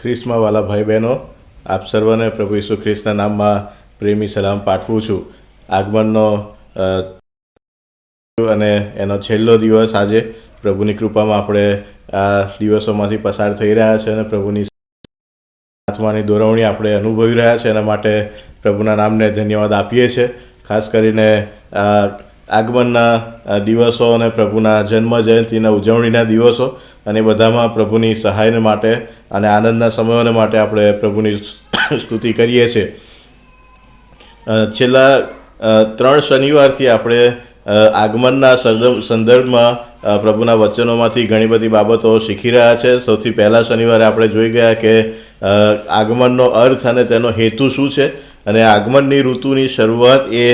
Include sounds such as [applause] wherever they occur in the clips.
ખ્રિસ્તમાં વાલા ભાઈ બહેનો આપ સર્વને પ્રભુ ઈસુ ખ્રિસ્તના નામમાં પ્રેમી સલામ પાઠવું છું. આગમનનો અને એનો છેલ્લો દિવસ આજે પ્રભુની કૃપામાં આપણે આ દિવસોમાંથી પસાર થઈ રહ્યા છે અને પ્રભુની આત્માની દોરવણી આપણે અનુભવી રહ્યા છે. એના માટે પ્રભુના નામને ધન્યવાદ આપીએ છીએ. ખાસ કરીને આગમનના દિવસો અને પ્રભુના જન્મ જયંતિના ઉજવણીના દિવસો અને બધામાં પ્રભુની સહાયને માટે અને આનંદના સમયોને માટે આપણે પ્રભુની [coughs] સ્તુતિ કરીએ છીએ. છેલ્લા ત્રણ શનિવારથી આપણે આગમનના સંદર્ભમાં પ્રભુના વચનોમાંથી ઘણી બધી બાબતો શીખી રહ્યા છે. સૌથી પહેલાં શનિવારે આપણે જોઈ ગયા કે આગમનનો અર્થ અને તેનો હેતુ શું છે અને આગમનની ઋતુની શરૂઆત એ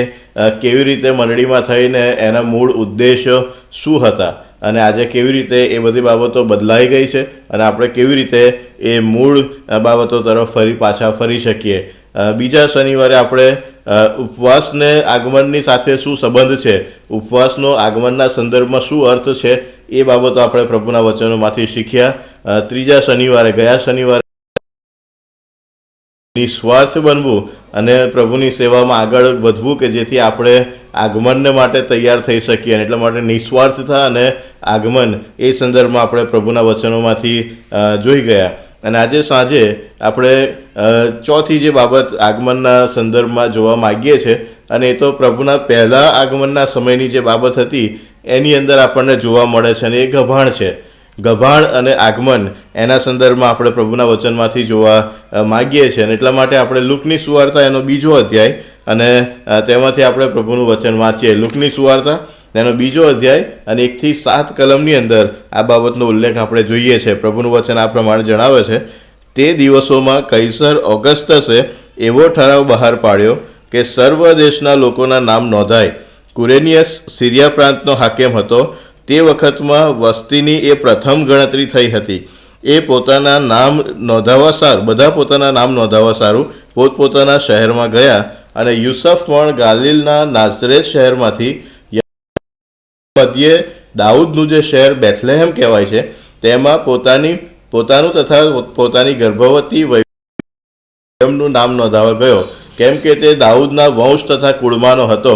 કેવી રીતે મંડળીમાં થઈને એના મૂળ ઉદ્દેશો શું હતા. અને આજે કેવી રીતે એ બધી બાબતો બદલાઈ ગઈ છે અને આપણે કેવી રીતે એ મૂળ બાબતો તરફ ફરી પાછા ફરી શકીએ. બીજા શનિવારે આપણે ઉપવાસને આગમનની સાથે શું સંબંધ છે? ઉપવાસનો આગમનના સંદર્ભમાં શું અર્થ છે? એ બાબતો આપણે પ્રભુના વચનોમાંથી શીખ્યા. ત્રીજા શનિવારે, ગયા શનિવારે નિસ્વાર્થ બનવું અને પ્રભુની સેવામાં આગળ વધવું કે જેથી આપણે આગમનને માટે તૈયાર થઈ શકીએ અને એટલા માટે નિસ્વાર્થતા અને આગમન એ સંદર્ભમાં આપણે પ્રભુના વચનોમાંથી જોઈ ગયા. અને આજે સાંજે આપણે ચોથી જે બાબત આગમનના સંદર્ભમાં જોવા માગીએ છીએ અને એ તો પ્રભુના પહેલાં આગમનના સમયની જે બાબત હતી, એની અંદર આપણને જોવા મળે છે અને એ ગભાણ છે. ગભાણ અને આગમન એના સંદર્ભમાં આપણે પ્રભુના વચનમાંથી જોવા માગીએ છીએ અને એટલા માટે આપણે લુકની સુવાર્તા એનો બીજો અધ્યાય અને તેમાંથી આપણે પ્રભુનું વચન વાંચીએ. લુકની સુવાર્તા તેનો બીજો અધ્યાય અને એકથી સાત કલમની અંદર આ બાબતનો ઉલ્લેખ આપણે જોઈએ છે. પ્રભુનું વચન આ પ્રમાણે જણાવે છે, તે દિવસોમાં કૈસર ઓગસ્ટસે એવો ઠરાવ બહાર પાડ્યો કે સર્વ દેશના લોકોના નામ નોંધાય. કુરેનિયસ સિરિયા પ્રાંતનો હાકેમ હતો તે વખતમાં વસ્તીની એ પ્રથમ ગણતરી થઈ હતી. એ પોતાના નામ નોંધાવવા સારું, બધા પોતાના નામ નોંધાવવા સારું. પોતપોતાના શહેરમાં ગયા અને યુસફ પણ ગાલિલના નાઝરેત શહેરમાંથી મધ્યે દાઉદનું જે શહેર બેથલેહેમ કહેવાય છે, તેમાં પોતાની, પોતાનું તથા પોતાની ગર્ભવતી વૈભવનું નામ નોંધાવા ગયો. કેમ કે તે દાઉદના વંશ તથા કુળમાનો હતો.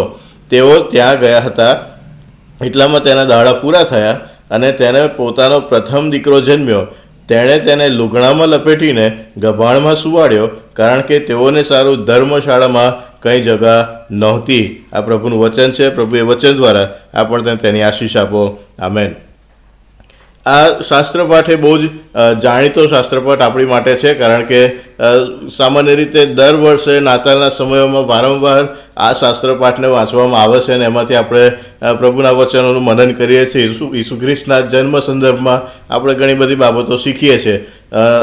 તેઓ ત્યાં ગયા હતા એટલામાં તેના દાડા પૂરા થયા અને તેને પોતાનો પ્રથમ દીકરો જન્મ્યો. તેણે તેને લુગણામાં લપેટીને ગભાણમાં સુવાડ્યો કારણ કે તેઓને સારું ધર્મશાળામાં કંઈ જગા નહોતી. આ પ્રભુનું વચન છે. પ્રભુએ વચન દ્વારા આપણને તેની આશીષ આપો. આમેન. આ શાસ્ત્રપાઠ એ બહુ જ જાણીતો શાસ્ત્રપાઠ આપણી માટે છે, કારણ કે સામાન્ય રીતે દર વર્ષે નાતાલના સમયોમાં વારંવાર આ શાસ્ત્રપાઠને વાંચવામાં આવે છે અને એમાંથી આપણે પ્રભુના વચનોનું મનન કરીએ છીએ. ઈસુ ઈસુ ખ્રિસ્તના જન્મ સંદર્ભમાં આપણે ઘણી બધી બાબતો શીખીએ છીએ.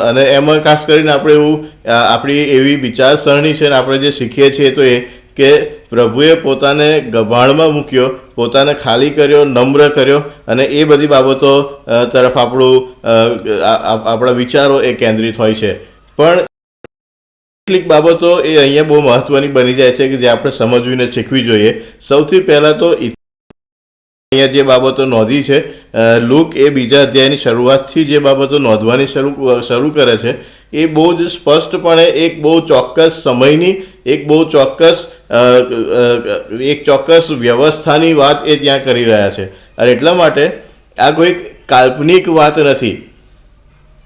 અને એમાં ખાસ કરીને આપણે એવું આપણી એવી વિચારસરણી છે ને આપણે જે શીખીએ છીએ તો એ કે પ્રભુએ પોતાને ગભાણમાં મૂક્યો પોતાને ખાલી કર્યો, નમ્ર કર્યો અને એ બધી બાબતો તરફ આપણું આપણા વિચારો એ કેન્દ્રિત હોય છે. પણ કેટલીક બાબતો એ અહીંયા બહુ મહત્વની બની જાય છે કે જે આપણે સમજવીને શીખવી જોઈએ. સૌથી પહેલાં તો અહીંયા જે બાબતો નોંધી છે લુક એ બીજા અધ્યાયની શરૂઆતથી જે બાબતો નોંધવાની શરૂ શરૂ કરે છે, એ બહુ જ સ્પષ્ટપણે એક બહુ ચોક્કસ સમયની એક બહુ ચોક્કસ એક ચોક્કસ વ્યવસ્થાની વાત એ ત્યાં કરી રહ્યા છે. અને એટલા માટે આ કોઈક કાલ્પનિક વાત નથી.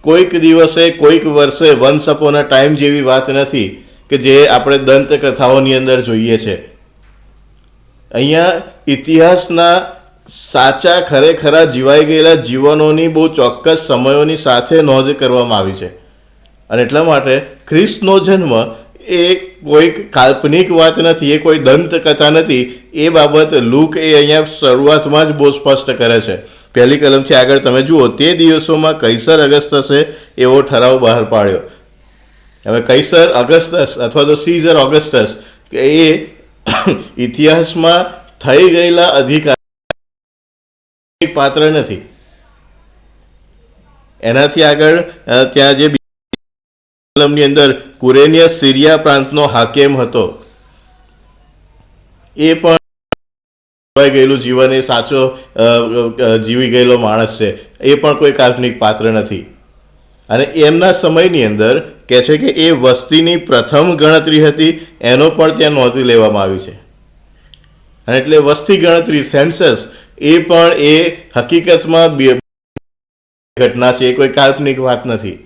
કોઈક દિવસે, કોઈક વર્ષે વન્સ અપોન ટાઈમ જેવી વાત નથી કે જે આપણે દંતકથાઓની અંદર જોઈએ છે. અહીંયા ઇતિહાસના સાચા, ખરેખરા જીવાઈ ગયેલા જીવનોની બહુ ચોક્કસ સમયોની સાથે નોંધ કરવામાં આવી છે. અને એટલા માટે ખ્રિસ્તનો જન્મ એ કોઈક કાલ્પનિક વાત નથી, એ કોઈ દંતકથા નથી. એ બાબત લુક એ અહીંયા શરૂઆતમાં જ બહુ સ્પષ્ટ કરે છે. પહેલી કલમથી આગળ તમે જુઓ, તે દિવસોમાં કૈસર અગસ્તસે એવો ઠરાવ બહાર પાડ્યો. હવે કૈસર અગસ્તસ અથવા તો સીઝર ઓગસ્ટસ એ [coughs] ઇતિહાસમાં થઈ ગયેલા અધિકાર પાત્ર નથી. એનાથી આગળ ત્યાં જે કલમની અંદર કુરેનિયસ સિરિયા પ્રાંતનો હાકેમ હતો. એ પણ ગયેલું જીવન, એ સાચો જીવી ગયેલો માણસ છે. એ પણ કોઈ કાલ્પનિક પાત્ર નથી. અને એમના સમયની અંદર કહે છે કે એ વસ્તીની પ્રથમ ગણતરી હતી, એનો પણ ત્યાં નોંધી લેવામાં આવી છે. અને એટલે વસ્તી ગણતરી, સેન્સસ, એ પણ એ હકીકતમાં ઘટના છે, એ કોઈ કાલ્પનિક વાત નથી.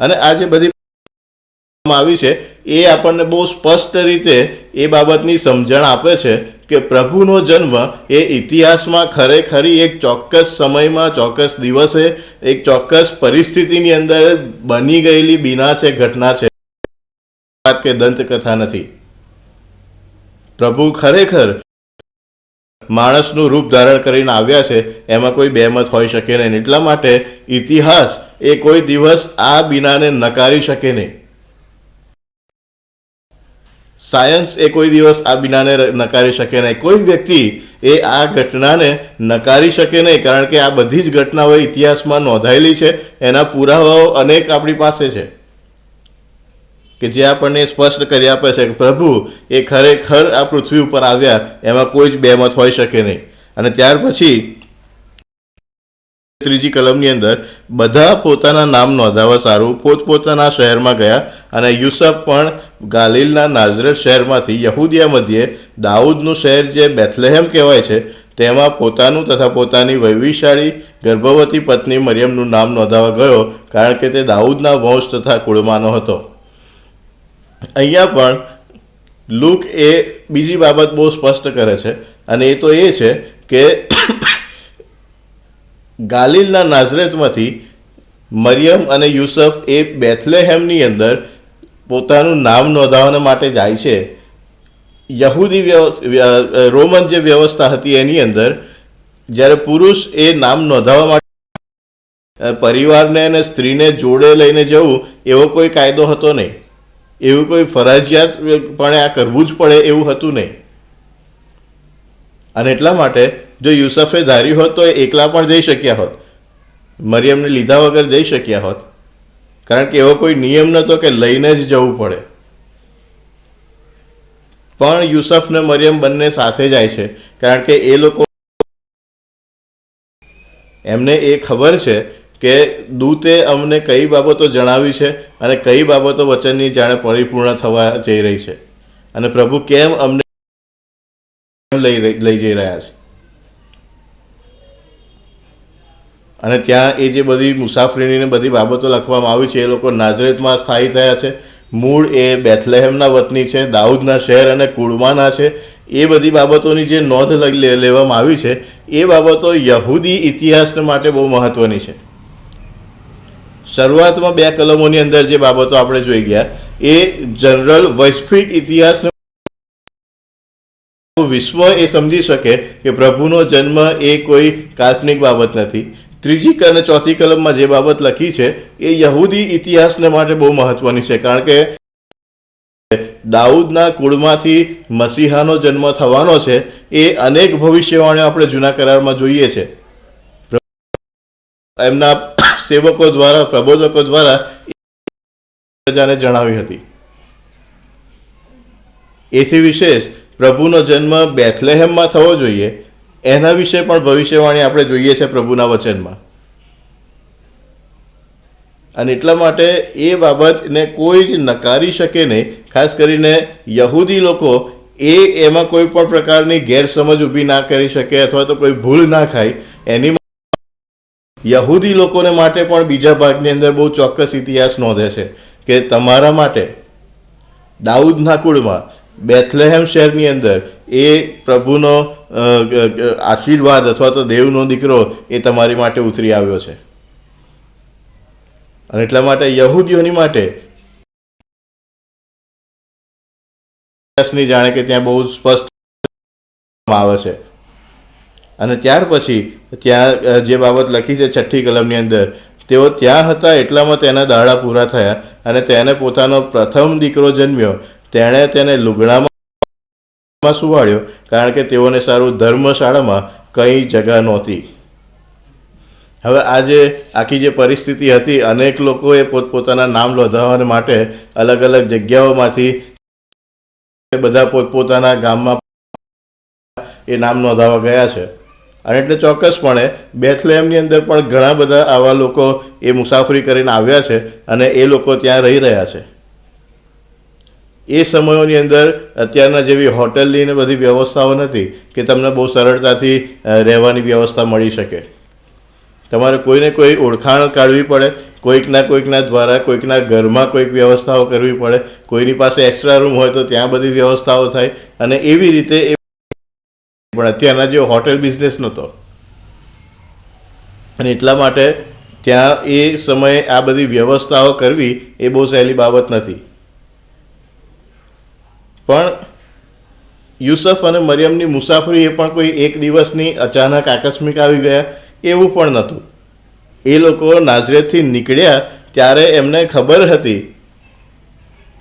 અને આ જે બધી આવી છે, એ આપણને બહુ સ્પષ્ટ રીતે એ બાબતની સમજણ આપે છે કે પ્રભુનો જન્મ એ ઇતિહાસમાં ખરેખરી એક ચોક્કસ સમયમાં, ચોક્કસ દિવસે, એક ચોક્કસ પરિસ્થિતિની અંદર બની ગયેલી બીના છે ઘટના છે. વાત કે દંતકથા નથી. પ્રભુ ખરેખર માણસનું રૂપ ધારણ કરીને આવ્યા છે, એમાં કોઈ બેમત હોઈ શકે નહીં. એટલા માટે ઇતિહાસ એ કોઈ દિવસ આ બીનાને નકારી શકે નહીં. સાયન્સ એ કોઈ દિવસ આ બીનાને નકારી શકે નહીં. કોઈ વ્યક્તિ એ આ ઘટનાને નકારી શકે નહીં, કારણ કે આ બધી જ ઘટનાઓ ઇતિહાસમાં નોંધાયેલી છે. એના પુરાવાઓ અનેક આપણી પાસે છે. કે જે આપણને સ્પષ્ટ કરી આપે છે કે પ્રભુ, એ ખરેખર આ પૃથ્વી ઉપર આવ્યા, એમાં કોઈ જ બેમત હોઈ શકે નહીં. અને ત્યાર પછી ત્રીજી કલમની અંદર, બધા પોતાના નામ નોંધાવવા સારું. પોતપોતાના શહેરમાં ગયા અને યુસફ પણ ગાલિલના નાઝરત શહેરમાંથી યહૂદિયા મધ્યે દાઉદનું શહેર જે બેથલેહેમ કહેવાય છે, તેમાં પોતાનું તથા પોતાની વૈવિશાળી ગર્ભવતી પત્ની મરિયમનું નામ નોંધાવવા ગયો, કારણ કે તે દાઉદના વંશ તથા કુળમાંનો હતો. અહીંયા પણ લુક એ બીજી બાબત બહુ સ્પષ્ટ કરે છે અને એ તો એ છે કે ગાલિલના નાઝરેતમાંથી મરિયમ અને યુસફ એ બેથલેહેમની અંદર પોતાનું નામ નોંધાવવા માટે જાય છે. યહૂદી રોમન જે વ્યવસ્થા હતી એની અંદર જ્યારે પુરુષ એ નામ નોંધાવવા માટે પરિવારને અને સ્ત્રીને જોડે લઈને જવું, એવો કોઈ કાયદો હતો નહીં. એવું કોઈ ફરજિયાતપણે આ કરવું જ પડે એવું હતું નહીં. અને એટલા માટે જો યુસફે ધાર્યું હોત તો એ એકલા પણ જઈ શક્યા હોત. મરિયમને લીધા વગર જઈ શક્યા હોત. કારણ કે એવો કોઈ નિયમ નહોતો કે લઈને જ જવું પડે. પણ યુસફ ને મરિયમ બંને સાથે જાય છે. કારણ કે એ લોકો એમને એ ખબર છે કે દૂતે અમને કઈ બાબતો જણાવી છે અને કઈ બાબતો વચનની જાણે પરિપૂર્ણ થવા જઈ રહી છે. અને પ્રભુ કેમ અમને લઈ લઈ જઈ રહ્યા છે? અને ત્યાં એ જે બધી મુસાફરીની બધી બાબતો લખવામાં આવી છે, એ લોકો નાઝરેતમાં સ્થાયી થયા છે. મૂળ એ બેથલેહેમના વતની છે, દાઉદના શહેર અને કુળમાના છે. એ બધી બાબતોની જે નોંધ લેવામાં આવી છે, એ બાબતો યહૂદી ઇતિહાસને માટે બહુ મહત્વની છે. શરૂઆતમાં બે કલમોની અંદર જે બાબતો આપણે જોઈ ગયા, એ જનરલ વૈશ્વિક ઇતિહાસને વિશ્વ એ સમજી શકે કે પ્રભુનો જન્મ એ કોઈ કાલ્પનિક બાબત નથી. ત્રીજી અને ચોથી કલમમાં જે બાબત લખી છે, એ યહૂદી ઇતિહાસને માટે બહુ મહત્વની છે, કારણ કે દાઉદના કુળમાંથી મસીહાનો જન્મ થવાનો છે, એ અનેક ભવિષ્યવાણીઓ આપણે જૂના કરારમાં જોઈએ છે. એમના સેવકો દ્વારા, પ્રબોધકો દ્વારા પ્રજાને જણાવી હતી. એથી વિશેષ, પ્રભુનો જન્મ બેથલેહેમમાં થવો જોઈએ, એના વિશે પણ ભવિષ્યવાણી આપણે જોઈએ છે પ્રભુના વચનમાં. અને એટલા માટે એ બાબતને કોઈ જ નકારી શકે નહીં. ખાસ કરીને યહૂદી લોકો એ એમાં કોઈ પણ પ્રકારની ગેરસમજ ઊભી ના કરી શકે અથવા તો કોઈ ભૂલ ના ખાય. એની યહૂદી લોકોને માટે પણ બીજા ભાગની અંદર બહુ ચોક્કસ ઇતિહાસ નોંધે છે કે તમારા માટે દાઉદના કુળમાં બેથલેહેમ શહેરની અંદર એ પ્રભુનો આશીર્વાદ અથવા તો દેવનો દીકરો એ તમારી માટે ઉતરી આવ્યો છે. અને એટલા માટે યહૂદીઓની માટે. જાણે કે ત્યાં બહુ સ્પષ્ટ આવે છે. અને ત્યાર પછી ત્યાં જે બાબત લખી છે છઠ્ઠી કલમની અંદર, તેઓ ત્યાં હતા એટલામાં તેના દાડા પૂરા થયા અને તેને પોતાનો પ્રથમ દીકરો જન્મ્યો. તેણે તેને લુગડામાં સુવાડ્યો કારણ કે તેઓને સારું ધર્મશાળામાં કંઈ જગા નહોતી. હવે આ જે આખી જે પરિસ્થિતિ હતી, અનેક લોકોએ પોતપોતાના નામ લોધાવવા માટે અલગ અલગ જગ્યાઓમાંથી બધા પોતપોતાના ગામમાં એ નામ નોંધાવવા ગયા છે. અને એટલે ચોક્કસપણે બેથલેમની અંદર પણ ઘણા બધા આવા લોકો એ મુસાફરી કરીને આવ્યા છે અને એ લોકો ત્યાં રહી રહ્યા છે. એ સમયોની અંદર અત્યારના જેવી હોટલની ને બધી વ્યવસ્થાઓ નથી કે તમને બહુ સરળતાથી રહેવાની વ્યવસ્થા મળી શકે. તમારે કોઈને કોઈ ઓળખાણ કાઢવી પડે, કોઈકના કોઈકના દ્વારા, કોઈકના ઘરમાં કોઈક વ્યવસ્થાઓ કરવી પડે, કોઈની પાસે એક્સ્ટ્રા રૂમ હોય તો ત્યાં બધી વ્યવસ્થાઓ થાય અને એવી રીતે એ પણ અત્યારના જે હોટેલ બિઝનેસ નહોતો અને એટલા માટે ત્યાં એ સમયે આ બધી વ્યવસ્થાઓ કરવી એ બહુ સહેલી બાબત નથી. પણ યુસફ અને મરિયમની મુસાફરી એ પણ કોઈ એક દિવસની અચાનક આકસ્મિક આવી ગયા. એવું પણ નહોતું. એ લોકો નાઝરેથી નીકળ્યા ત્યારે એમને ખબર હતી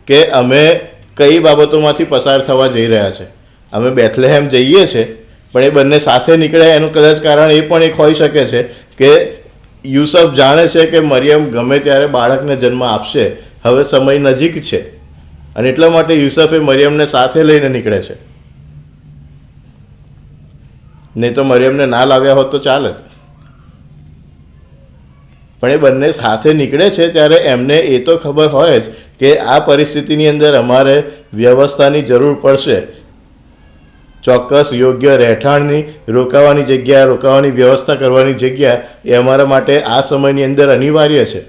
કે અમે કઈ બાબતોમાંથી પસાર થવા જઈ રહ્યા છે. અમે બેથલેહેમ જઈએ છે, પણ એ બંને સાથે નીકળ્યા. એનું કદાચ કારણ એ પણ એક હોઈ શકે છે કે યુસફ જાણે છે કે મરિયમ ગમે ત્યારે બાળકને જન્મ આપશે. હવે સમય નજીક છે અને એટલા માટે યુસફે મરિયમને સાથે લઈને નીકળે છે. નહીં તો મરિયમને ના લાવ્યા હોત તો ચાલત પણ એ બંને સાથે નીકળે છે ત્યારે એમને એ તો ખબર હોય જ કે આ પરિસ્થિતિની અંદર અમારે વ્યવસ્થાની જરૂર પડશે. ચોક્કસ યોગ્ય રહેઠાણની, રોકાવાની જગ્યા, રોકાવાની વ્યવસ્થા કરવાની જગ્યા એ અમારા માટે આ સમયની અંદર અનિવાર્ય છે.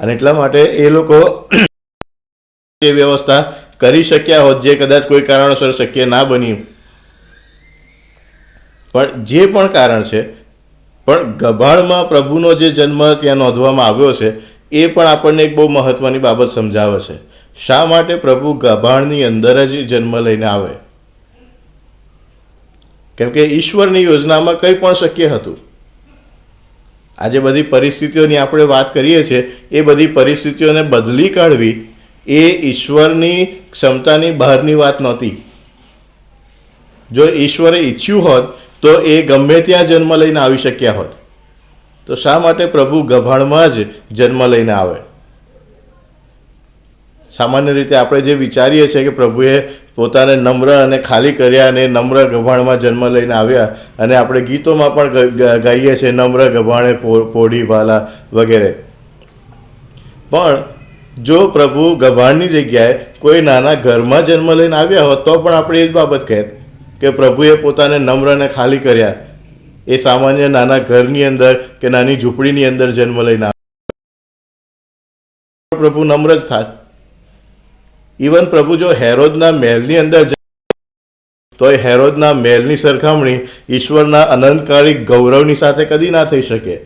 અને એટલા માટે એ લોકો એ વ્યવસ્થા કરી શક્યા હોત જે કદાચ કોઈ કારણોસર શક્ય ના બન્યું. પણ જે પણ કારણ છે પણ ગભાણમાં પ્રભુનો જે જન્મ ત્યાં નોંધવામાં આવ્યો છે, એ પણ આપણને એક બહુ મહત્વની બાબત સમજાવે છે. શા માટે પ્રભુ ગભાણની અંદર જ જન્મ લઈને આવે? કેમ કે ઈશ્વરની યોજનામાં કંઈ પણ શક્ય હતું. આજે બધી પરિસ્થિતિઓની આપણે વાત કરીએ છીએ, એ બધી પરિસ્થિતિઓને બદલી કાઢવી એ ઈશ્વરની ક્ષમતાની બહારની વાત નહોતી. જો ઈશ્વરે ઈચ્છ્યું હોત તો એ ગમે ત્યાં જન્મ લઈને આવી શક્યા હોત. તો શા માટે પ્રભુ ગભાણમાં જ જન્મ લઈને આવે? સામાન્ય રીતે આપણે જે વિચારીએ છીએ કે પ્રભુએ પોતાને નમ્ર અને ખાલી કર્યા અને નમ્ર ગભાણમાં જન્મ લઈને આવ્યા અને આપણે ગીતોમાં પણ ગાઈએ છીએ નમ્ર ગભાણે પોઢી ભાલા વગેરે. પણ જો પ્રભુ ગભાણની જગ્યાએ કોઈ નાના ઘરમાં જન્મ લઈને આવ્યા હોત તો પણ આપણે એ જ બાબત કહેત. કે પ્રભુએ પોતાને નમ્ર અને ખાલી કર્યા. એ સામાન્ય નાના ઘરની અંદર કે નાની ઝૂંપડીની અંદર જન્મ લઈને પ્રભુ નમ્ર જ થાત ઇવન પ્રભુ જો હેરોદના મહેલની અંદર તો એ હેરોદના મહેલની સરખામણી ઈશ્વરના અનંતકાળી ગૌરવની સાથે કદી ના થઈ શકે.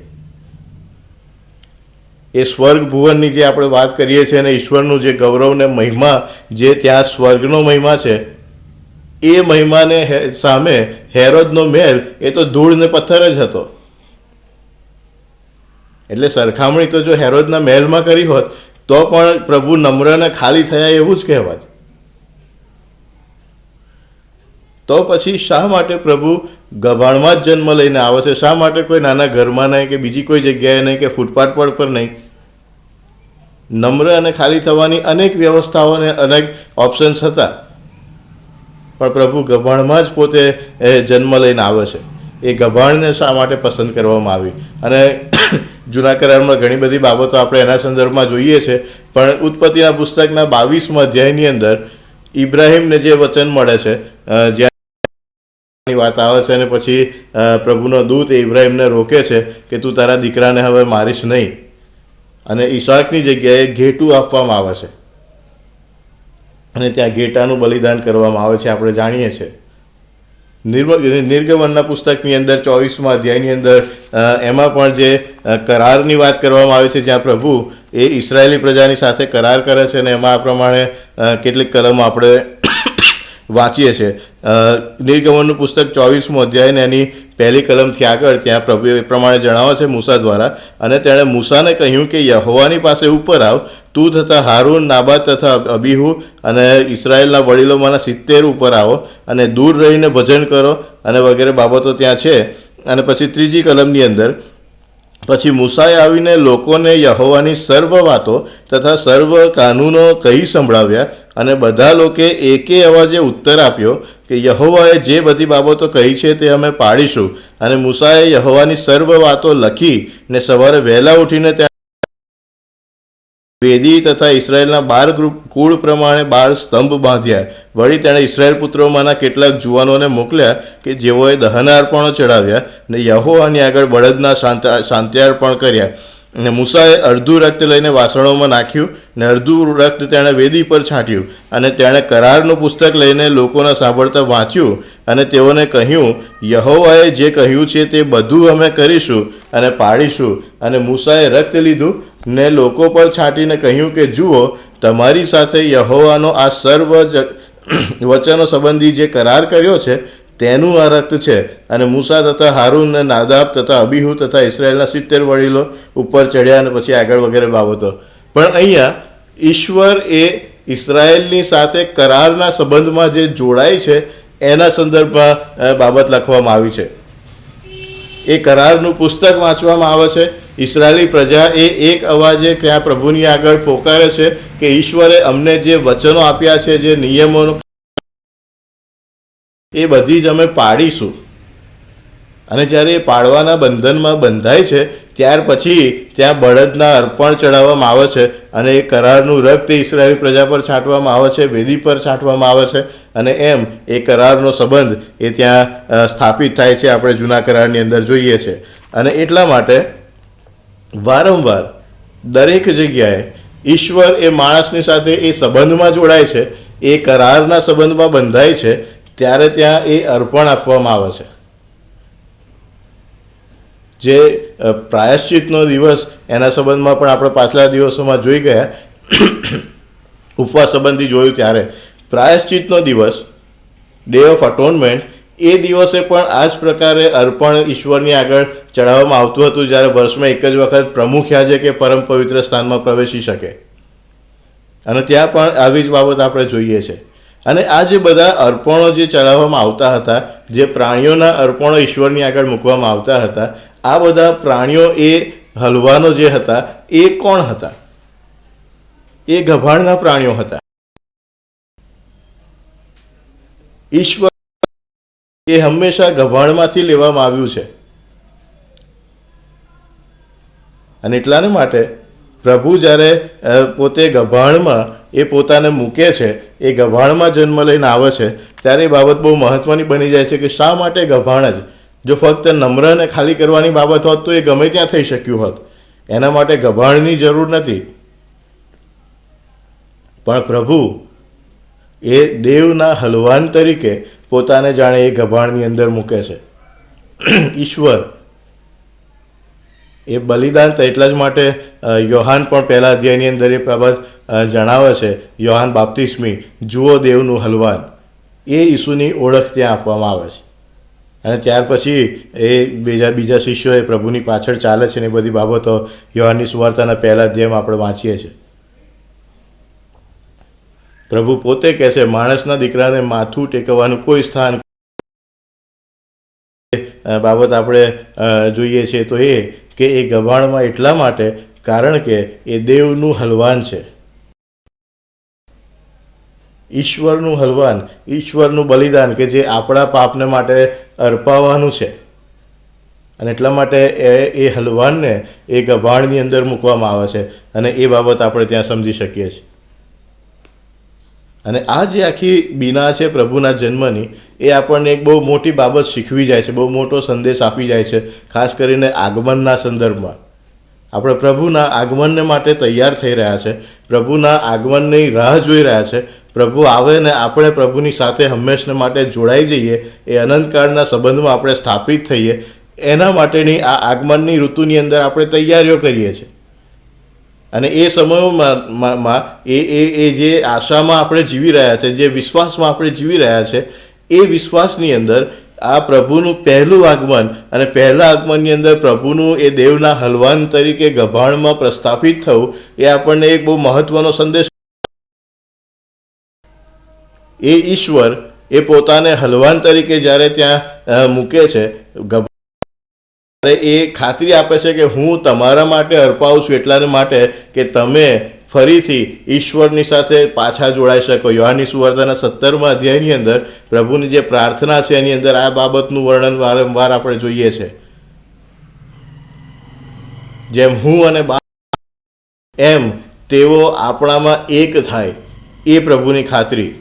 એ સ્વર્ગ ભુવનની જે આપણે વાત કરીએ છીએ અને ઈશ્વરનું જે ગૌરવ ને મહિમા જે ત્યાં સ્વર્ગનો મહિમા છે એ મહિમાને સામે હેરોદનો મહેલ, એ તો ધૂળ ને પથ્થર જ હતો. એટલે સરખામણી તો જો હેરોદના મહેલમાં કરી હોત, તો પણ પ્રભુ નમ્ર અને ખાલી થયા એવું જ કહેવાય. તો પછી શા માટે પ્રભુ ગભાણમાં જ જન્મ લઈને આવે છે? શા માટે કોઈ નાના ઘરમાં નહીં કે બીજી કોઈ જગ્યાએ નહીં કે ફૂટપાથ પર પર નહીં? નમ્ર અને ખાલી થવાની અનેક વ્યવસ્થાઓ અને અનેક ઓપ્શન્સ હતા. પણ પ્રભુ ગભાણમાં જ પોતે જન્મ લઈને આવે છે. એ ગભાણને શા માટે પસંદ કરવામાં આવી? અને [coughs] જૂના કરારમાં ઘણી બધી બાબતો આપણે એના સંદર્ભમાં જોઈએ છે, પણ ઉત્પત્તિના પુસ્તકના બાવીસમાં અધ્યાયની અંદર ઇબ્રાહિમને જે વચન મળે છે જ્યાં વાત આવે છે અને પછી પ્રભુનો દૂત એ ઇબ્રાહિમને રોકે છે કે તું તારા દીકરાને હવે મારીશ નહીં. અને ઈશાકની જગ્યાએ ઘેટું આપવામાં આવે છે. અને ત્યાં ઘેટાનું બલિદાન કરવામાં આવે છે, આપણે જાણીએ છીએ. નિર્ગમનના પુસ્તકની અંદર, ચોવીસમાં અધ્યાયની અંદર એમાં પણ જે કરારની વાત કરવામાં આવે છે, જ્યાં પ્રભુ એ ઇસરાયેલી પ્રજાની સાથે કરાર કરે છે અને એમાં આ પ્રમાણે કેટલીક કલમ આપણે [coughs] વાંચીએ છીએ. નિર્ગમનનું પુસ્તક ચોવીસમું અધ્યાય એની પહેલી કલમથી આગળ ત્યાં પ્રભુ એ પ્રમાણે જણાવે છે મૂસા દ્વારા. અને તેણે મૂસાને કહ્યું કે યહોવાની પાસે ઉપર આવ તું તથા હારૂન નાબાદ તથા અબીહુ અને ઇસરાયેલના વડીલોમાંના સિત્તેર ઉપર આવો અને દૂર રહીને ભજન કરો અને વગેરે બાબતો ત્યાં છે. અને પછી ત્રીજી કલમની અંદર, પછી મૂસાએ આવીને લોકોને યહોવાની સર્વ વાતો તથા સર્વ કાનૂનો કહી સંભળાવ્યા અને બધા લોકે એકે અવાજે ઉત્તર આપ્યો કે યહોવાએ જે બધી બાબતો કહી છે તે અમે પાડીશું. અને મૂસાએ યહોવાની સર્વ વાતો લખી ને સવારે વહેલા ઉઠીને ત્યાં વેદી તથા ઇસરાયેલના બાર ગ્રુપ કુળ પ્રમાણે બાર સ્તંભ બાંધ્યા. વળી તેણે ઇસરાયેલ પુત્રોમાંના કેટલાક જુવાનોને મોકલ્યા કે જેઓએ દહનાર્પણો ચડાવ્યા ને યહોવાની આગળ બળદના શાંત શાંત્યાર્પણ કર્યા. અને મૂસાએ અડધું રક્ત લઈને વાસણોમાં નાખ્યું ને અડધું રક્ત તેણે વેદી પર છાંટ્યું અને તેણે કરારનું પુસ્તક લઈને લોકોના સાંભળતા વાંચ્યું અને તેઓને કહ્યું, યહોવાએ જે કહ્યું છે તે બધું અમે કરીશું અને પાડીશું. અને મૂસાએ રક્ત લીધું ને લોકો પર છાંટીને કહ્યું કે, જુઓ, તમારી સાથે યહોવાનો આ સર્વ વચનો સંબંધી જે કરાર કર્યો છે તેનું આ રક્ત છે. અને મૂસા તથા હારૂન અને નાદાબ તથા અબીહુ તથા ઇસરાયેલના સિત્તેર વડીલો ઉપર ચડ્યા અને પછી આગળ વગેરે બાબતો. પણ અહીંયા ઈશ્વર એ ઇસરાયેલની સાથે કરારના સંબંધમાં જે જોડાય છે, એના સંદર્ભમાં બાબત લખવામાં આવી છે. એ કરારનું પુસ્તક વાંચવામાં આવે છે. ઇસરાયેલી પ્રજા એ એક અવાજે ત્યાં પ્રભુની આગળ પોકારે છે કે ઈશ્વરે અમને જે વચનો આપ્યા છે, જે નિયમોનો એ બધી જ અમે પાડીશું. અને જ્યારે એ પાડવાના બંધનમાં બંધાય છે, ત્યાર પછી ત્યાં બળદના અર્પણ ચડાવવામાં આવે છે અને એ કરારનું રક્ત ઇસરાયેલી પ્રજા પર છાંટવામાં આવે છે, વેદી પર છાંટવામાં આવે છે અને એમ એ કરારનો સંબંધ એ ત્યાં સ્થાપિત થાય છે, આપણે જૂના કરારની અંદર જોઈએ છે. અને એટલા માટે વારંવાર દરેક જગ્યાએ ઈશ્વર એ માણસની સાથે એ સંબંધમાં જોડાય છે, એ કરારના સંબંધમાં બંધાય છે ત્યારે ત્યાં એ અર્પણ આપવામાં આવે છે. જે પ્રાયશ્ચિતનો દિવસ એના સંબંધમાં પણ આપણે પાછલા દિવસોમાં જોઈ ગયા. ઉપવાસ સંબંધી જોયું ત્યારે. પ્રાયશ્ચિતનો દિવસ ડે ઓફ અટોનમેન્ટ એ દિવસે પણ આ જ પ્રકારે અર્પણ ઈશ્વરની આગળ ચડાવવામાં આવતું હતું જ્યારે વર્ષમાં એક જ વખત પ્રમુખ યાજે કે પરમ પવિત્ર સ્થાનમાં પ્રવેશી શકે. અને ત્યાં પણ આવી જ બાબત આપણે જોઈએ છે. અને આ જે બધા અર્પણો જે ચડાવવામાં આવતા હતા, જે પ્રાણીઓના અર્પણો ઈશ્વરની આગળ મૂકવામાં આવતા હતા, આ બધા પ્રાણીઓ એ હલવાનો જે હતા, એ કોણ હતા? એ ગભાણના પ્રાણીઓ હતા. ઈશ્વર એ હંમેશા ગભાણમાંથી લેવામાં આવ્યું છે. અને એટલાને માટે પ્રભુ જ્યારે પોતે ગભાણમાં એ પોતાને મૂકે છે, એ ગભાણમાં જન્મ લઈને આવે છે, ત્યારે એ બાબત બહુ મહત્વની બની જાય છે કે શા માટે ગભાણ જ? જો ફક્ત નમ્રને ખાલી કરવાની બાબત હોત તો એ ગમે ત્યાં થઈ શક્યું હોત. એના માટે ગભાણની જરૂર નથી. પણ પ્રભુ, એ દેવના હલવાન તરીકે પોતાને જાણે એ ગભાણની અંદર મૂકે છે. ઈશ્વર એ બલિદાન તો એટલા જ માટે યોહાન પણ પહેલા અધ્યાયની અંદર એ બાબત જણાવે છે. યોહાન બાપ્તિસ્મી, જુઓ દેવનું હલવાન. એ ઈસુની ઓળખ ત્યાં આપવામાં આવે છે. અને ત્યાર પછી એ બીજા બીજા શિષ્યો એ પ્રભુની પાછળ ચાલે છે ને એ બધી બાબતો યોહાનની સુવાર્તાના પહેલા અધ્યાયમાં આપણે વાંચીએ છીએ. પ્રભુ પોતે કહે છે, માણસના દીકરાને માથું ટેકવવાનું કોઈ સ્થાન બાબત આપણે જોઈએ છીએ તો એ કે એ ગભાણમાં એટલા માટે કારણ કે એ દેવનું હલવાન છે. ઈશ્વરનું હલવાન, ઈશ્વરનું બલિદાન કે જે આપણા પાપને માટે અર્પાવાનું છે. અને એટલા માટે એ એ હલવાનને એ ગભાણની અંદર મૂકવામાં આવે છે. અને એ બાબત આપણે ત્યાં સમજી શકીએ છીએ. અને આ જે આખી બીના છે પ્રભુના જન્મની, એ આપણને એક બહુ મોટી બાબત શીખવી જાય છે, બહુ મોટો સંદેશ આપી જાય છે, ખાસ કરીને આગમનના સંદર્ભમાં. આપણે પ્રભુના આગમનને માટે તૈયાર થઈ રહ્યા છે, પ્રભુના આગમનની રાહ જોઈ રહ્યા છે, પ્રભુ આવે ને આપણે પ્રભુની સાથે હંમેશને માટે જોડાઈ જઈએ, એ અનંતકાળના સંબંધમાં આપણે સ્થાપિત થઈએ, એના માટેની આ આગમનની ઋતુની અંદર આપણે તૈયારીઓ કરીએ છીએ. અને એ સમયોમાં એ એ એ જે આશામાં આપણે જીવી રહ્યા છે, જે વિશ્વાસમાં આપણે જીવી રહ્યા છે, એ વિશ્વાસની અંદર આ પ્રભુનું પહેલું આગમન અને પહેલા આગમનની અંદર પ્રભુનું એ દેવના હલવાન તરીકે ગભાણમાં પ્રસ્થાપિત થવું, એ આપણને એક બહુ મહત્વનો સંદેશ એ ઈશ્વર એ પોતાને હલવાન તરીકે જ્યારે ત્યાં મૂકે છે, ગભ- ત્યારે એ ખાતરી આપે છે કે હું તમારા માટે અર્પાવું છું એટલાને માટે કે તમે ફરીથી ઈશ્વરની સાથે પાછા જોડાઈ શકો. યોહાની સુવર્ધાના સત્તરમા અધ્યાયની અંદર પ્રભુની જે પ્રાર્થના છે એની અંદર આ બાબતનું વર્ણન વારંવાર આપણે જોઈએ છે. જેમ હું અને બા એમ તેઓ આપણામાં એક થાય એ પ્રભુની ખાતરી.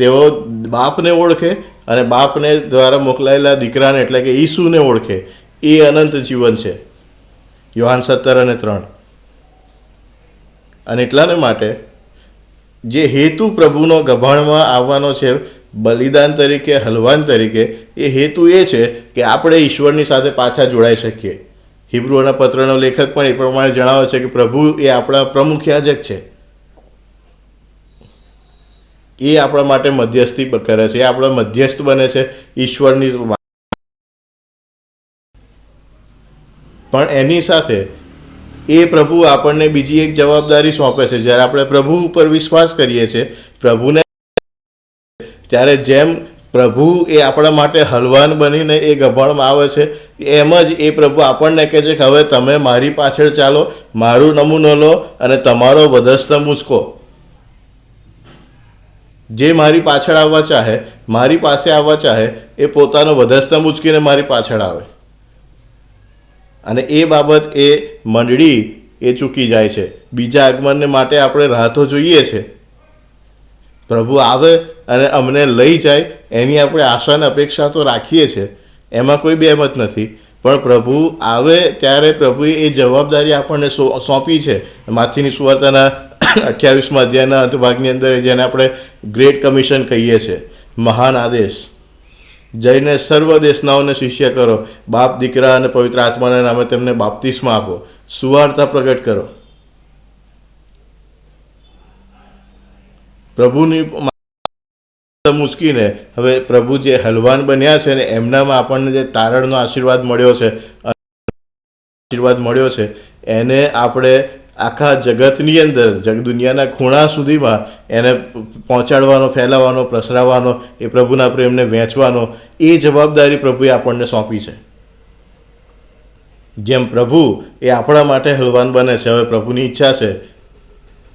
તેઓ બાપને ઓળખે અને બાપને દ્વારા મોકલાયેલા દીકરાને એટલે કે ઈસુને ઓળખે. એ અનંત જીવન છે. યોહાન સત્તર અને ત્રણ. અને એટલાને માટે જે હેતુ પ્રભુનો ગભાણમાં આવવાનો છે, બલિદાન તરીકે, હલવાન તરીકે, એ હેતુ એ છે કે આપણે ઈશ્વરની સાથે પાછા જોડાઈ શકીએ. હિબ્રુઓના પત્રનો લેખક પણ એ પ્રમાણે જણાવે છે કે પ્રભુ એ આપણા પ્રમુખ યાજક છે. એ આપણા માટે મધ્યસ્થી કરે છે. એ આપણા મધ્યસ્થ બને છે ઈશ્વરની પણ એની સાથે એ પ્રભુ આપણને બીજી એક જવાબદારી સોંપે છે. જ્યારે આપણે પ્રભુ ઉપર વિશ્વાસ કરીએ છીએ, પ્રભુને ત્યારે જેમ પ્રભુ એ આપણા માટે હલવાન બનીને એ ગભાણમાં આવે છે, એમ જ એ પ્રભુ આપણને કહે છે કે હવે તમે મારી પાછળ ચાલો, મારું નમૂનો લો અને તમારો વધસ્ત મૂચકો જે મારી પાછળ આવવા ચાહે, મારી પાસે આવવા ચાહે, એ પોતાનો વધસ્તંભ ઉચકીને મારી પાછળ આવે. અને એ બાબત એ મંડળી એ ચૂકી જાય છે. બીજા આગમનને માટે આપણે રાહ તો જોઈએ છે. પ્રભુ આવે અને અમને લઈ જાય, એની આપણે આશા અને અપેક્ષા તો રાખીએ છીએ એમાં કોઈ બેમત નથી. પણ પ્રભુ આવે ત્યારે પ્રભુએ એ જવાબદારી આપણને સોંપી છે. માથીની સુવાર્તાના અઠ્યાવીસમાં અધ્યાયના અંતભાગની અંદર જેને આપણે ગ્રેટ કમિશન કહીએ છીએ. મહાન આદેશ. જઈને સર્વ દેશનાઓને શિષ્ય કરો. બાપ, દીકરા અને પવિત્ર આત્માના નામે તેમને બાપ્તિસ્મા આપો. સુવાર્તા પ્રગટ કરો. પ્રભુની મુશ્કીને હવે પ્રભુ જે હલવાન બન્યા છે ને એમનામાં આપણને જે તારણનો આશીર્વાદ મળ્યો છે, આશીર્વાદ મળ્યો છે, એને આપણે આખા જગતની અંદર જગ દુનિયાના ખૂણા સુધીમાં એને પહોંચાડવાનો, ફેલાવવાનો, પ્રસરાવવાનો, એ પ્રભુના પ્રેમને વહેંચવાનો એ જવાબદારી પ્રભુએ આપણને સોંપી છે. જેમ પ્રભુ એ આપણા માટે હલવાન બને છે, હવે પ્રભુની ઈચ્છા છે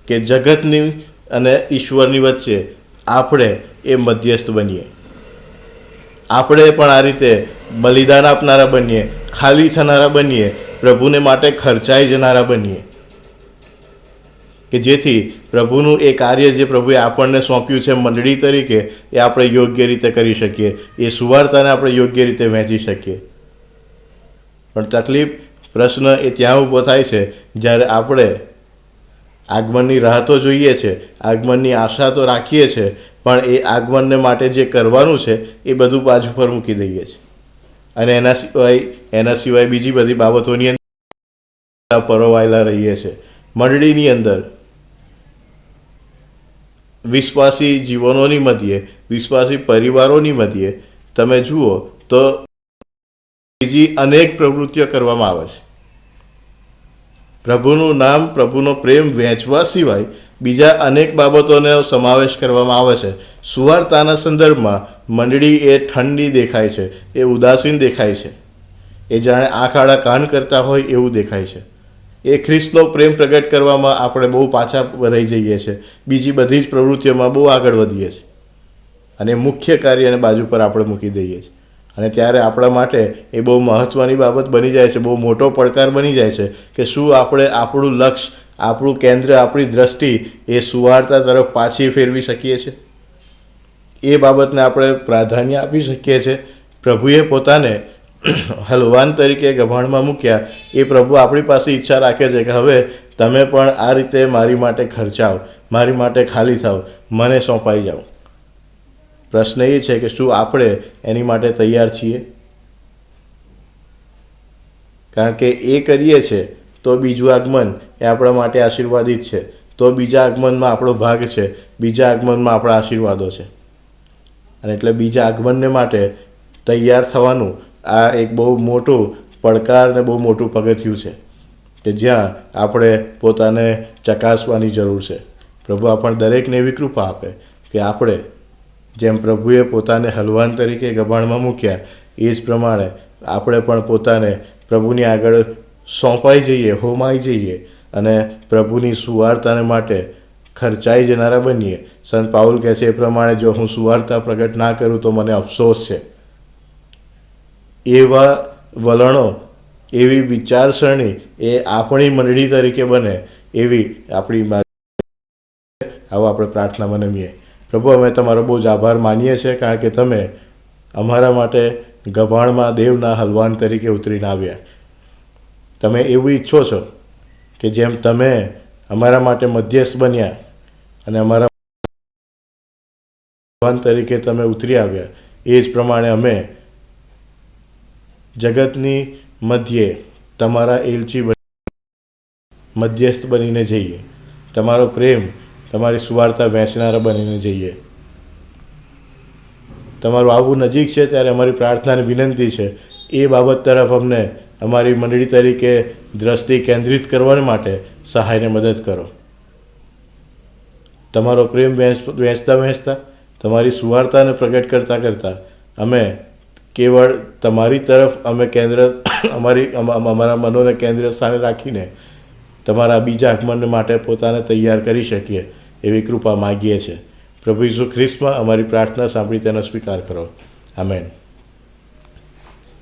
કે જગતની અને ઈશ્વરની વચ્ચે આપણે એ મધ્યસ્થ બનીએ. આપણે પણ આ રીતે બલિદાન આપનારા બનીએ, ખાલી થનારા બનીએ, પ્રભુને માટે ખર્ચાઈ જનારા બનીએ. કે જેથી પ્રભુનું એ કાર્ય જે પ્રભુએ આપણને સોંપ્યું છે મંડળી તરીકે, એ આપણે યોગ્ય રીતે કરી શકીએ. એ સુવાર્તાને આપણે યોગ્ય રીતે વહેંચી શકીએ. પણ તકલીફ, પ્રશ્ન એ ત્યાં ઊભો થાય છે, જ્યારે આપણે આગમનની રાહ તો જોઈએ છે, આગમનની આશા તો રાખીએ છીએ પણ એ આગમનને માટે જે કરવાનું છે, એ બધું બાજુ પર મૂકી દઈએ છીએ. અને એના સિવાય એના સિવાય બીજી બધી બાબતોની અંદર પરોવાયેલા રહીએ છીએ મંડળીની અંદર વિશ્વાસી જીવનોની મધ્યે, વિશ્વાસી પરિવારોની મધ્યે, તમે જુઓ તો બીજી અનેક પ્રવૃત્તિઓ કરવામાં આવે છે. પ્રભુનું નામ, પ્રભુનો પ્રેમ વહેંચવા સિવાય બીજા અનેક બાબતોનો સમાવેશ કરવામાં આવે છે. સુવાર્તાના સંદર્ભમાં મંડળી એ ઠંડી દેખાય છે, એ ઉદાસીન દેખાય છે. એ જાણે આંખ આડા કાન કરતા હોય એવું દેખાય છે. એ ખ્રિસ્તનો પ્રેમ પ્રગટ કરવામાં આપણે બહુ પાછા રહી જઈએ છીએ. બીજી બધી જ પ્રવૃત્તિઓમાં બહુ આગળ વધીએ છીએ. અને મુખ્ય કાર્યને બાજુ પર આપણે મૂકી દઈએ છીએ. અને ત્યારે આપણા માટે એ બહુ મહત્ત્વની બાબત બની જાય છે, બહુ મોટો પડકાર બની જાય છે કે શું આપણે આપણું લક્ષ્ય, આપણું કેન્દ્ર, આપણી દ્રષ્ટિ એ સુવાર્તા તરફ પાછી ફેરવી શકીએ છીએ. એ બાબતને આપણે પ્રાધાન્ય આપી શકીએ છીએ. પ્રભુએ પોતાને [coughs] હલવાન તરીકે ગભાણમાં મૂક્યા. એ પ્રભુ આપણી પાસે ઈચ્છા રાખે છે કે હવે તમે પણ આ રીતે મારી માટે ખર્ચાઓ મારી માટે ખાલી થાઓ મને સોંપાઈ જાઓ. પ્રશ્ન એ છે કે શું આપણે એની માટે તૈયાર છીએ? કારણ કે એ કરીએ છે, તો બીજું આગમન એ આપણા માટે આશીર્વાદિત છે. તો બીજા આગમનમાં આપણો ભાગ છે, બીજા આગમનમાં આપણા આશીર્વાદો છે. અને એટલે બીજા આગમનને માટે તૈયાર થવાનું આ એક બહુ મોટું પડકાર ને બહુ મોટું પગથિયું છે કે જ્યાં આપણે પોતાને ચકાસવાની જરૂર છે. પ્રભુ આપણને દરેકને એવી કૃપા આપે કે આપણે જેમ પ્રભુએ પોતાને હલવાન તરીકે ગભાણમાં મૂક્યા, એ જ પ્રમાણે આપણે પણ પોતાને પ્રભુની આગળ સોંપાઈ જઈએ, હોમાઈ જઈએ અને પ્રભુની સુવાર્તાને માટે ખર્ચાઈ જનારા બનીએ. સંત પાઉલ કહે છે એ પ્રમાણે જો હું સુવાર્તા પ્રગટ ના કરું તો મને અફસોસ છે. એવા વલણો, એવી વિચારસરણી એ આપણી મંડળી તરીકે બને એવી આપણી આવો આપણે પ્રાર્થનામાં નમીએ પ્રભુ, અમે તમારો બહુ જ આભાર માનીએ છીએ કારણ કે તમે અમારા માટે ગભાણમાં દેવના હલવાન તરીકે ઉતરીને આવ્યા. તમે એવું ઈચ્છો છો કે જેમ તમે અમારા માટે મધ્યસ્થ બન્યા અને અમારા ભગવાન તરીકે તમે ઉતરી આવ્યા, એ જ પ્રમાણે અમે જગતની મધ્યે તમારા એલચી મધ્યસ્થ બનીને જઈએ. તમારો પ્રેમ તમારી સુવાર્તા વહેંચનારા બનીને જઈએ. તમારું આવું નજીક છે ત્યારે અમારી પ્રાર્થનાની વિનંતી છે. એ બાબત તરફ અમને અમારી મંડળી તરીકે દ્રષ્ટિ કેન્દ્રિત કરવા માટે સહાયને મદદ કરો. તમારો પ્રેમ વહેંચ, વહેંચતા વહેંચતા, તમારી સુવાર્તાને પ્રગટ કરતાં કરતાં અમે કેવળ તમારી તરફ અમે કેન્દ્ર અમારી અમ- અમ- અમારા મનોને કેન્દ્ર સ્થાને રાખીને તમારા બીજા આગમન માટે પોતાને તૈયાર કરી શકીએ એવી કૃપા માગીએ છીએ પ્રભુ ઈસુ ખ્રિસ્તમાં અમારી પ્રાર્થના સાંભળી તેનો સ્વીકાર કરો આમેન